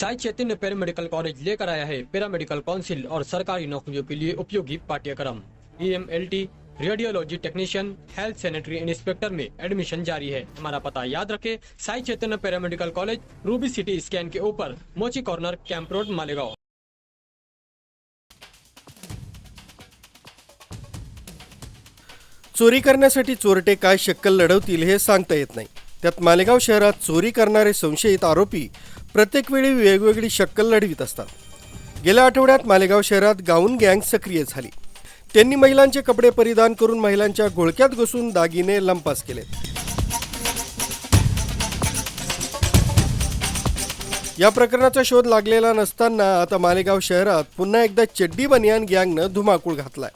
Sai Chaitanya paramedical college लेकर आया है। पैरामेडिकल काउंसिल और सरकारी नौकरियों के लिए उपयोगी पाठ्यक्रम। E M L T radiology technician health sanitary inspector में एडमिशन जारी है। हमारा पता याद रखें Sai Chaitanya paramedical college Ruby city scan के ऊपर मोची कॉर्नर कैंप रोड मालेगांव। चोरी करण्यासाठी चोरटे काय शक्कल लढवतील हे सांगता येत नाही. त्यात मालेगाव शहरात चोरी करणारे संशयित आरोपी प्रत्येक वेळी वेगवेगळी शक्कल लढवित असतात. गेल्या आठवड्यात मालेगाव शहरात गाऊन गँग सक्रिय झाली. त्यांनी महिलांचे कपडे परिधान करून महिलांच्या घोळक्यात घुसून दागिने लंपास केले. या प्रकरणाचा शोध लागलेला नसताना आता मालेगाव शहरात पुन्हा एकदा चड्डी बनियान गँगनं धुमाकूळ घातलाय.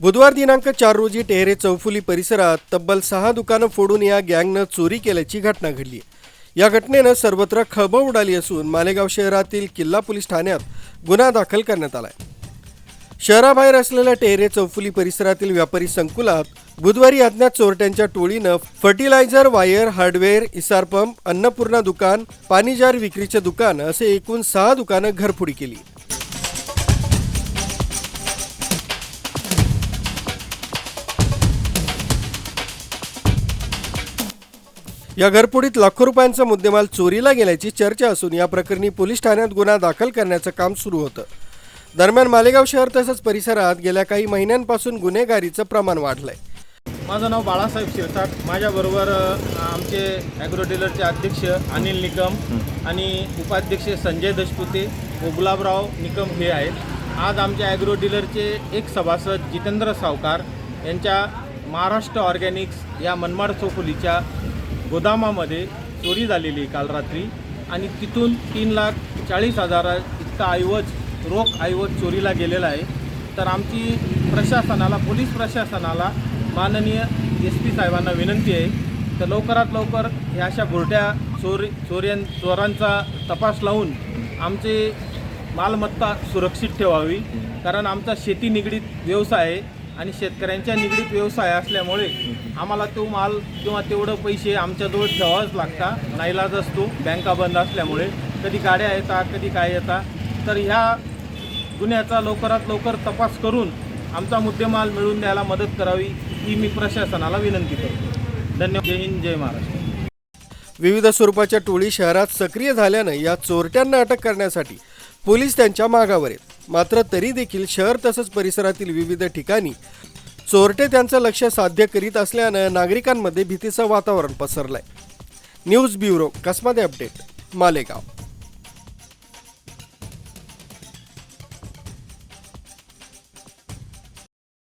बुधवार दिनांक चार रोजी टेहरे चौफुली परिसरात तब्बल सहा दुकानं फोडून या गँगनं चोरी केल्याची घटना घडली आहे या घटनेनं सर्वत्र खळबळ उडाली असून मालेगाव शहरातील किल्ला पोलीस ठाण्यात गुन्हा दाखल करण्यात आलाय. शहराबाहेर असलेल्या टेहरे चौफुली परिसरातील व्यापारी संकुलात बुधवारी अज्ञात चोरट्यांच्या टोळीनं fertilizer wire hardware Essar pump Annapurna दुकान पाणीजार विक्रीचे दुकान असे एकूण सहा दुकानं घरफोडी केली. या घरफोडीत लाखो रुपयांचा मुद्देमाल चोरीला गेल्याची चर्चा असून या प्रकरणी पोलीस ठाण्यात गुन्हा दाखल करण्याचं काम सुरू होतं. दरम्यान मालेगाव शहर तसंच परिसरात गेल्या काही महिन्यांपासून गुन्हेगारीचं प्रमाण वाढलंय. माझं नाव बाळासाहेब शिरसाट. माझ्याबरोबर आमचे ॲग्रो डीलरचे अध्यक्ष अनिल निकम आणि उपाध्यक्ष संजय दशपुते व गुलाबराव निकम हे आहेत. आज आमच्या ॲग्रो डीलरचे एक सभासद जितेंद्र सावकार यांच्या महाराष्ट्र ऑर्गॅनिक्स या मनमाड चौफुलीच्या गोदामामध्ये चोरी झालेली आहे काल रात्री आणि तिथून तीन लाख चाळीस हजारा इतका ऐवज रोख ऐवज चोरीला गेलेला आहे. तर आमची प्रशासनाला पोलीस प्रशासनाला माननीय एस पी साहेबांना विनंती आहे तर लवकरात लवकर ह्या अशा बुरट्या चोरी चोऱ्यां चोरांचा तपास लावून आमचे मालमत्ता सुरक्षित ठेवावी. कारण आमचा शेती निगडीत व्यवसाय आहे. आणि शेतकऱ्यांच्या निगडीत व्यवसाय असल्यामुळे आम्हाला तो माल किंवा तेवढं पैसे आमच्याजवळ ठेवावंच लागता नाईलाज असतो बँका बंद असल्यामुळे. कधी गाड्या येतात कधी काय येतात. तर ह्या गुन्ह्याचा लवकरात लवकर तपास करून आमचा मुद्देमाल मिळवून द्यायला मदत करावी ही मी प्रशासनाला विनंती करतो. धन्यवाद. जय हिंद जय महाराष्ट्र. विविध स्वरूपाच्या टोळी शहरात सक्रिय झाल्यानं या चोरट्यांना अटक करण्यासाठी पोलीस त्यांच्या मागावर आहेत. मात्र तरी देखील शहर तसंच परिसरातील विविध ठिकाणी चोरटे त्यांचं लक्ष साध्य करीत असल्यानं नागरिकांमध्ये भीतीचं वातावरण पसरलंय. News bureau Kasmade update? Malegaon.